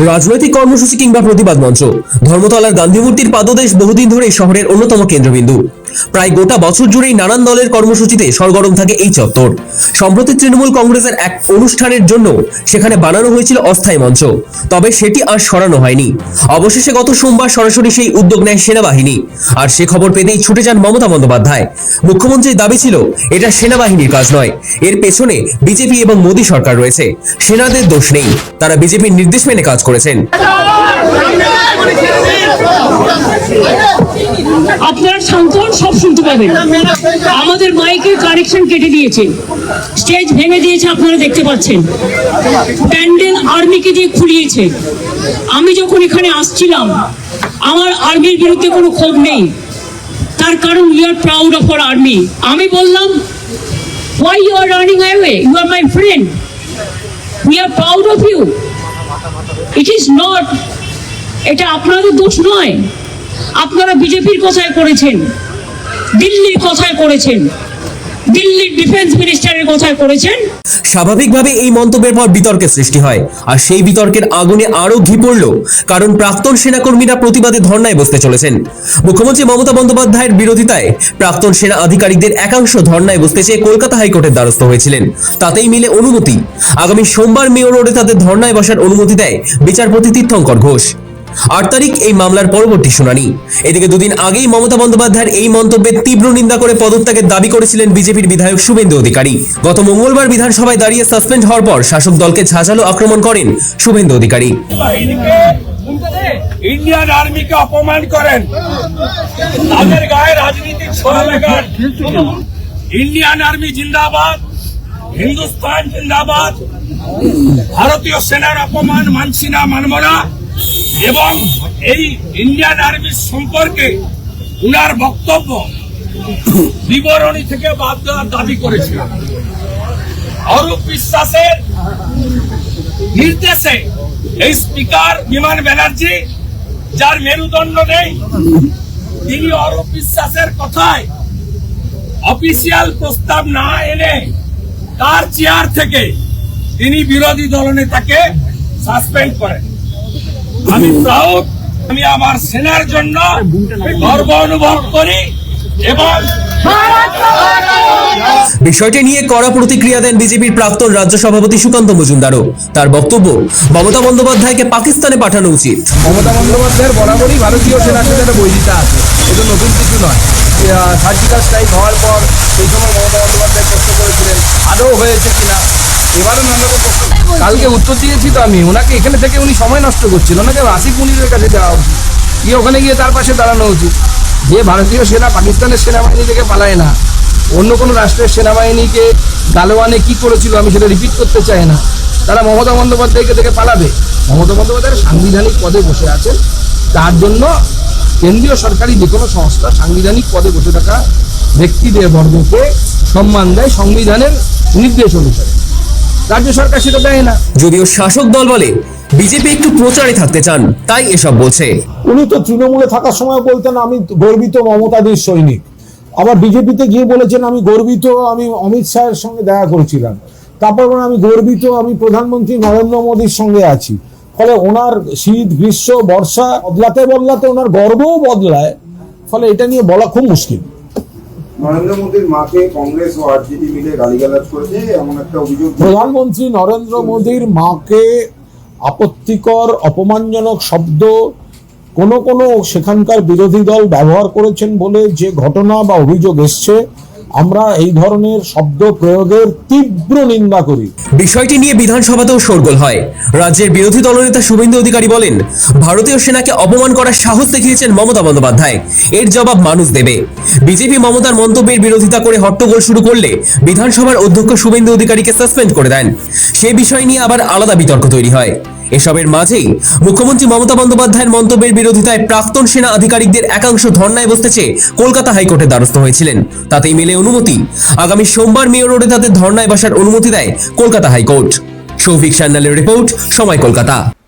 রাজনৈতিক কর্মসূচি কিংবা প্রতিবাদ মঞ্চ। ধর্মতলার গান্ধী মূর্তির পাদদেশ বহুদিন ধরে শহরের অন্যতম কেন্দ্রবিন্দু। প্রায় গোটা বছর জুড়েই নানান দলের কর্মসূচিতে সরগরম থাকে এই চত্বর। সম্প্রতি তৃণমূল কংগ্রেসের এক অনুষ্ঠানের জন্য সেখানে বানানো হয়েছিল অস্থায়ী মঞ্চ। তবে সেটি আর সরানো হয়নি। অবশেষে গত সোমবার সরাসরি সেই উদ্যোগ নেয় সেনাবাহিনী। আর সে খবর পেতেই ছুটে যান মমতা বন্দ্যোপাধ্যায়। মুখ্যমন্ত্রীর দাবি ছিল, এটা সেনাবাহিনীর কাজ নয়। এর পেছনে বিজেপি এবং মোদী সরকার রয়েছে। সেনাদের দোষ নেই। তারা বিজেপির নির্দেশ মেনে কাজ করেছেন। আপনারা শান্তন সব শুনতে পাবেন। আমাদের মাইকের কানেকশন কেটে দিয়েছে। স্টেজ ভেঙে দিয়েছে, আপনারা দেখতে পাচ্ছেন। প্যান্ডেল আর্মিকে দিয়ে খুলিয়েছে। আমি যখন এখানে আসছিলাম, আমার আর্মির বিরুদ্ধে কোনো ক্ষোভ নেই। তার কারণ we are proud of our army আমি বললাম, why you are running away? You are my friend we are proud of you it is not এটা আপনাদের দোষ নয়। আপনারা বিজেপির কথায় করেছেন, দিল্লির কথায় করেছেন, দিল্লির ডিফেন্স মিনিস্টারের কথায় করেছেন। স্বাভাবিকভাবে এই মন্তব্যের পর বিতর্কের সৃষ্টি হয়, আর সেই বিতর্কের আগুনে আরও ঘি পড়ল, কারণ প্রাক্তন সেনাকর্মীরা প্রতিবাদে ধর্নায় বসতে চলেছেন। মুখ্যমন্ত্রী মমতা বন্দ্যোপাধ্যায়ের বিরোধিতায় প্রাক্তন সেনা আধিকারিকদের একাংশ ধর্নায় বসতে চেয়ে কলকাতা হাইকোর্টের দ্বারস্থ হয়েছিলেন। তাতেই মিলে অনুমতি। আগামী সোমবার মেয়র রোডে তাদের ধর্নায় বসার অনুমতি দেয় বিচারপতি তীর্থঙ্কর ঘোষ। আট তারিখ এই মামলার পরবর্তী শুনানি। এদিকে দুদিন আগেই মমতা বন্দ্যোপাধ্যায়ের এই মন্তব্যের তীব্র নিন্দা করে পদত্যাগের দাবি করেছিলেন বিজেপির বিধায়ক শুভেন্দু অধিকারী। গত মঙ্গলবার বিধানসভায় দাঁড়িয়ে সাসপেন্ড হওয়ার পর শাসক দলকে ঝাঁঝালো আক্রমণ করেন শুভেন্দু অধিকারী। ইন্ডিয়ান আর্মিকে অপমান করেন। তাদের গায়ে রাজনীতির ছোড়া ইন্ডিয়ান আর্মি জিন্দাবাদ, হিন্দুস্তান জিন্দাবাদ। ভারতীয় সেনার অপমান মানছি না, মানব না। এবং এই ইন্ডিয়ান আর্মির সম্পর্কে উনার বক্তব্য বিবরণী থেকে বাদ দেওয়ার দাবি করেছিল। অরূপ বিশ্বাসের নির্দেশে এই স্পিকার বিমান ব্যানার্জি, যার মেরুদণ্ড নেই, তিনি অরূপ বিশ্বাসের কথায় অফিসিয়াল প্রস্তাব না এনে তার চেয়ার থেকে তিনি বিরোধী দলনেতাকে সাসপেন্ড করেন। আমি প্রাউড আমি আমার সেনার জন্য গর্ব অনুভব করি এবং বিষয়টি নিয়ে কড়া প্রতিক্রিয়া দেন বিজেপির প্রাক্তন রাজ্য সভাপতি সুকান্ত মজুমদারও। তার বক্তব্য মমতা বন্দ্যোপাধ্যায়কে পাকিস্তানে পাঠানো উচিত। মমতা বন্দ্যোপাধ্যায়ের বরাবরই ভারতীয় সেনার সাথে একটা বৈরিতা আছে। এটা নতুন কিছু নয়। সার্জিক্যাল স্ট্রাইক হওয়ার পর সেই সময় মমতা বন্দ্যোপাধ্যায় প্রশ্ন করেছিলেন আদৌ হয়েছে কিনা? কালকে উত্তর দিয়েছি তো আমি। ওনাকে এখানে থেকে উনি সময় নষ্ট করছিল। ওনাকে আসিফ মুনিরের কাছে দেওয়া উচিত। গিয়ে ওখানে গিয়ে তার পাশে দাঁড়ানো উচিত। যে ভারতীয় সেনা পাকিস্তানের সেনাবাহিনী থেকে পালায় না, অন্য কোনো রাষ্ট্রের সেনাবাহিনীকে গালোয়ানে কি করেছিল আমি সেটা রিপিট করতে চাই না। তারা মমতা বন্দ্যোপাধ্যায়কে থেকে পালাবে। মমতা বন্দ্যোপাধ্যায় সাংবিধানিক পদে বসে আছেন। তার জন্য কেন্দ্রীয় সরকারি যে কোনো সংস্থা সাংবিধানিক পদে বসে থাকা ব্যক্তিদের বর্গকে সম্মান দেয় সংবিধানের নির্দেশ অনুসারে। রাজ্য সরকার সেটা দেয় না। যদিও শাসক দল বলে বিজেপি একটু প্রচারে থাকতে চান তাই এসব বলছে। উনি তো তৃণমূলে থাকার সময় বলতেন আমি গর্বিত মমতাদের সৈনিক। আবার বিজেপিতে গিয়ে বলেছেন আমি গর্বিত আমি অমিত শাহের সঙ্গে দেখা করেছিলাম। তারপর আমি গর্বিত আমি প্রধানমন্ত্রী নরেন্দ্র মোদীর সঙ্গে আছি। ফলে ওনার শীত গ্রীষ্ম বর্ষা বদলাতে বদলাতে ওনার গর্বও বদলায়। ফলে এটা নিয়ে বলা খুব মুশকিল। নরেন্দ্র মোদীর মাকে কংগ্রেস ও আরজেডি মিলে গালিগালাজ করেছে, এমন একটা অভিযোগ প্রধানমন্ত্রী নরেন্দ্র মোদীর মাকে আপত্তিকর, অপমানজনক শব্দ কোন কোন সেখানকার বিরোধী দল ব্যবহার করেছেন বলে যে ঘটনা বা অভিযোগ এসছে আমরা এই ধরনের শব্দ প্রয়োগের তীব্র নিন্দা করি। বিষয়টি নিয়ে বিধানসভাতেও শোরগোল হয়। রাজ্যের বিরোধী দলনেতা শুভেন্দু অধিকারী বলেন, ভারতীয় সেনাকে অপমান করার সাহস দেখিয়েছেন মমতা বন্দ্যোপাধ্যায়। এর জবাব মানুষ দেবে। বিজেপি মমতার মন্তব্যের বিরোধিতা করে হট্টগোল শুরু করলে বিধানসভার অধ্যক্ষ শুভেন্দু অধিকারীকে সাসপেন্ড করে দেন। সে বিষয় নিয়ে আবার আলাদা বিতর্ক তৈরি হয়। এসবের মাঝেই মুখ্যমন্ত্রী মমতা বন্দ্যোপাধ্যায়ের মন্তব্যের বিরোধিতায় প্রাক্তন সেনা আধিকারিকদের একাংশ ধর্নায় বসতেছে কলকাতা হাইকোর্টের দ্বারস্থ হয়েছিলেন। তাতেই মেলে অনুমতি। আগামী সোমবার মেয়র রোডে তাদের ধর্নায় বসার অনুমতি দেয় কলকাতা হাইকোর্ট। সৌভিক সান্যালের রিপোর্ট, সময় কলকাতা।